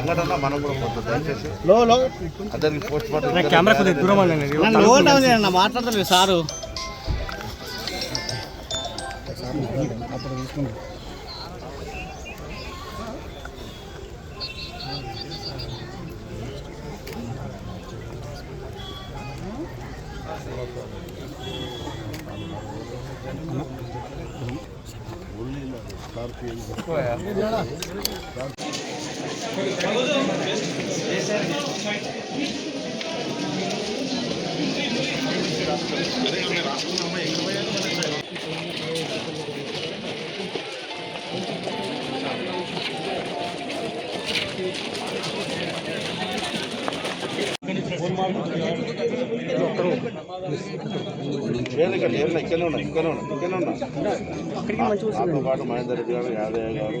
సంఘటన మనం కూడా కొంత దయచేసి లో లో. అందరికి పోస్ట్ మార్టం మాట్లాడతలేదు సారు. లేదు ఇక్కడే ఉన్నా ఇక్కడే ఉన్నా ఇక్కడే ఉన్నా. నాతో పాటు మహేందర్ రెడ్డి గారు యాదయ్య గారు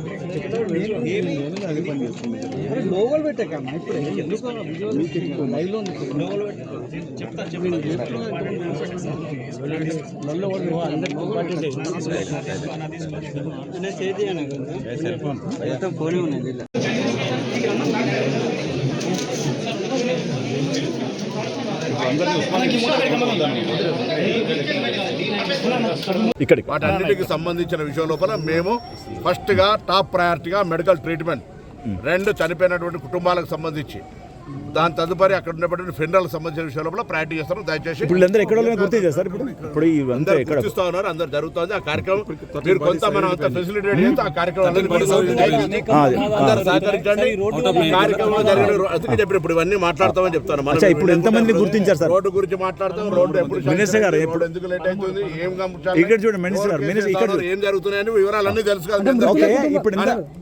గారు ప్రదీప్ రెడ్డి లోగోలు పెట్టాకమ్మా ఇప్పుడు ఎందుకు ఉన్నది ఇక్కడికి. వాటన్నిటికి సంబంధించిన విషయం లోపల మేము ఫస్ట్గా టాప్ ప్రయారిటీగా మెడికల్ ట్రీట్మెంట్ రెండు చనిపోయినటువంటి కుటుంబాలకు సంబంధించి. దాని తదుపరి అక్కడ ఉన్నటువంటి ఫెడరల్ సంబంధించిన విషయం లోపల ప్రయారిటీ చేస్తాను దయచేసి ఇప్పుడు వీళ్ళందరూ ఎక్కడ గుర్తించారు సార్ ఇప్పుడు ఇప్పుడు అందరూ గుర్తిస్తా ఉన్నారు అందరు జరుగుతుంది. ఆ కార్యక్రమం మీరు కొంత మనం అంతా ఫెసిలిటేట్ చేస్తే ఆ కార్యక్రమం. అందరూ సహకరించండి. జరిగిన అందుకే చెప్పిన ఇప్పుడు ఇవన్నీ మాట్లాడతామని చెప్తాను. మనం ఇప్పుడు ఎంతమందిని గుర్తించారు సార్? రోడ్డు గురించి మాట్లాడతాం రోడ్డు ఎప్పుడు మినిస్టర్ గారు, రోడ్డు ఎందుకు లేట్ అవుతుంది ఏం? ఇక్కడ చూడండి, మినిస్టర్ గారు, మినిస్టర్ ఇక్కడ ఏం జరుగుతున్నాయని వివరాలన్నీ తెలుసు కదా. ఓకే ఇప్పుడు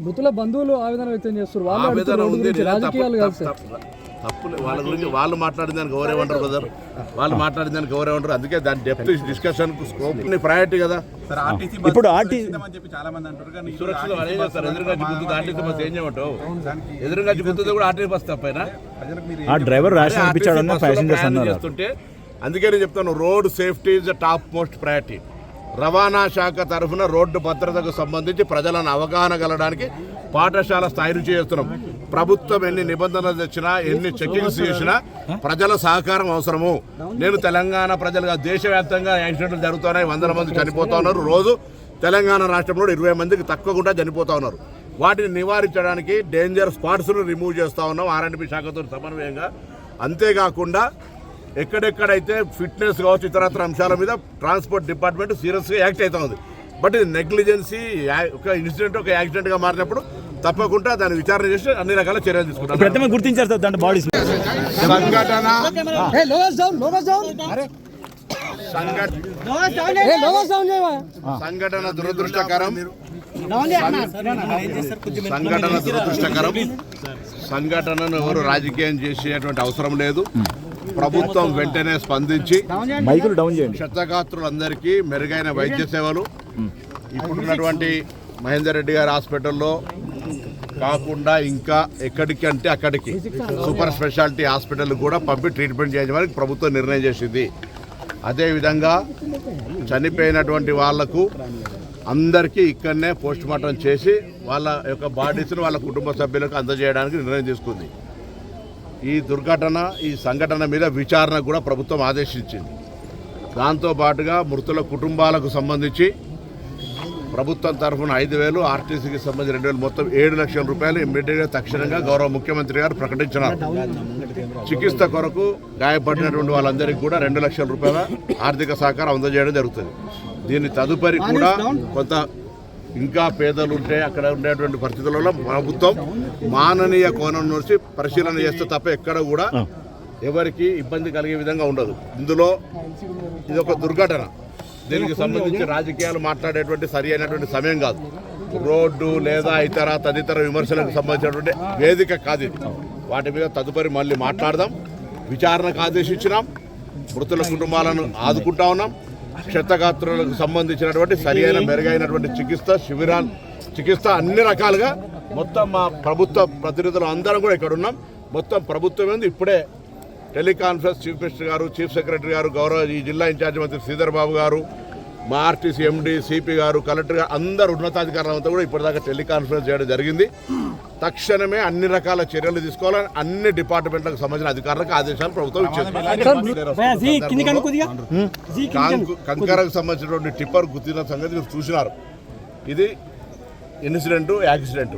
మృతుల బంధువులు ఆవేదన వ్యక్తం చేస్తారు వాళ్ళు ఉంది రాజకీయాలు కాదు సార్. తప్పు- తప్పు లే- వాళ్ళ గురించి వాళ్ళు మాట్లాడిన దానికి ఎవరేమంటారు బ్రదర్ వాళ్ళు మాట్లాడిన దానికి ఎవరేమంటారు అందుకే దాని డెప్త్ డిస్కషన్ స్కోప్ ప్రయారిటీ కదా. ఇప్పుడు ఆర్టీ సురక్షిత చేస్తారు? ఎదురుగా గుర్తు ఆర్టీసీ బస్ ఏం చేయమంటావు? ఎదురుగా గుర్తుంది కూడా ఆర్టీసీ బస్ తప్పైనా? ఆ డ్రైవర్ ఆర్టీసీ చేస్తుంటే అందుకే నేను చెప్తాను road safety is the topmost priority రవాణా శాఖ తరఫున రోడ్డు భద్రతకు సంబంధించి ప్రజలను అవగాహన కలడానికి పాఠశాల స్థాయి నుంచి చేస్తున్నాం. ప్రభుత్వం ఎన్ని నిబంధనలు తెచ్చినా ఎన్ని చెకింగ్స్ చేసినా ప్రజల సహకారం అవసరము. నేను తెలంగాణ ప్రజలుగా దేశవ్యాప్తంగా యాక్సిడెంట్లు జరుగుతున్నాయి. వందల మంది చనిపోతా ఉన్నారు. రోజు తెలంగాణ రాష్ట్రంలో ఇరవై మందికి తక్కువకుండా చనిపోతా ఉన్నారు. వాటిని నివారించడానికి డేంజర్ స్పాట్స్ను రిమూవ్ చేస్తూ ఉన్నాం. ఆర్ఎండ్బి శాఖతో సమన్వయంగా. అంతేకాకుండా ఎక్కడెక్కడైతే ఫిట్నెస్ కావచ్చు ఇతరత్ర అంశాల మీద ట్రాన్స్పోర్ట్ డిపార్ట్మెంట్ సీరియస్గా యాక్ట్ అవుతుంది ఉంది. బట్ ఇది నెగ్లిజెన్సీ ఒక ఇన్సిడెంట్ ఒక యాక్సిడెంట్గా మారినప్పుడు తప్పకుండా దాన్ని విచారణ చేసి అన్ని రకాల చర్యలు తీసుకుంటాం గుర్తించారు సార్ దాంట్లో బాడీస్ సంఘటన. సంఘటన దురదృష్టకరం. సంఘటన దురదృష్టకరం. సంఘటనను ఎవరు రాజకీయం చేసేటువంటి అవసరం లేదు. ప్రభుత్వం వెంటనే స్పందించి మైకులు డౌన్ చేయండి. క్షతగాత్రులందరికీ మెరుగైన వైద్య సేవలు. ఇప్పుడున్నటువంటి మహేందర్ రెడ్డి గారి హాస్పిటల్లో కాకుండా ఇంకా ఎక్కడికి అంటే అక్కడికి సూపర్ స్పెషాలిటీ హాస్పిటల్ కూడా పంపి ట్రీట్మెంట్ చేయడానికి ప్రభుత్వం నిర్ణయం చేసింది. అదేవిధంగా చనిపోయినటువంటి వాళ్ళకు అందరికీ ఇక్కడనే పోస్ట్ మార్టం చేసి వాళ్ళ యొక్క బాడీస్ను వాళ్ళ కుటుంబ సభ్యులకు అందజేయడానికి నిర్ణయం తీసుకుంది. ఈ దుర్ఘటన ఈ సంఘటన మీద విచారణ కూడా ప్రభుత్వం ఆదేశించింది. దాంతో పాటుగా మృతుల కుటుంబాలకు సంబంధించి ప్రభుత్వం తరఫున ఐదు వేలు ఆర్టీసీకి సంబంధించి రెండు వేలు మొత్తం ఏడు లక్షల రూపాయలు ఇమ్మీడియట్గా తక్షణంగా గౌరవ ముఖ్యమంత్రి గారు ప్రకటించినారు. చికిత్స కొరకు గాయపడినటువంటి వాళ్ళందరికీ కూడా రెండు లక్షల రూపాయల ఆర్థిక సహకారం అందజేయడం జరుగుతుంది. దీని తదుపరి కూడా కొంత ఇంకా పేదలు ఉంటే అక్కడ ఉండేటువంటి పరిస్థితులలో ప్రభుత్వం మాననీయ కోణం నుంచి పరిశీలన చేస్తే తప్ప ఎక్కడ కూడా ఎవరికి ఇబ్బంది కలిగే విధంగా ఉండదు. ఇందులో ఇది ఒక దుర్ఘటన. దీనికి సంబంధించి రాజకీయాలు మాట్లాడేటువంటి సరి అయినటువంటి సమయం కాదు. రోడ్డు లేదా ఇతర తదితర విమర్శలకు సంబంధించినటువంటి వేదిక కాదు ఇది. వాటి మీద తదుపరి మళ్ళీ మాట్లాడదాం. విచారణకు ఆదేశించినాం. మృతుల కుటుంబాలను ఆదుకుంటా ఉన్నాం. క్షతగాత్రులకు సంబంధించినటువంటి సరి అయిన మెరుగైనటువంటి చికిత్స శిబిరాలు చికిత్స అన్ని రకాలుగా మొత్తం మా ప్రభుత్వ ప్రతినిధులు అందరం కూడా ఇక్కడ ఉన్నాం మొత్తం ప్రభుత్వం ఏంది ఇప్పుడే టెలికాన్ఫరెన్స్ చీఫ్ మినిస్టర్ గారు చీఫ్ సెక్రటరీ గారు గౌరవ ఈ జిల్లా ఇన్ఛార్జ్ మంత్రి శ్రీధర్ బాబు గారు మా ఆర్టీసీ ఎండి సిపి గారు కలెక్టర్ గారు అందరు ఉన్నతాధికారులంతా కూడా ఇప్పటిదాకా టెలికాన్ఫరెన్స్ చేయడం జరిగింది తక్షణమే అన్ని రకాల చర్యలు తీసుకోవాలని అన్ని డిపార్ట్మెంట్లకు సంబంధించిన అధికారులకు ఆదేశాలు ప్రభుత్వం ఇచ్చింది కాంకు- కంకరకు సంబంధించినటువంటి టిప్పర్ గుర్తిన సంగతి మీరు చూసినారు ఇది ఇన్సిడెంట్ యాక్సిడెంట్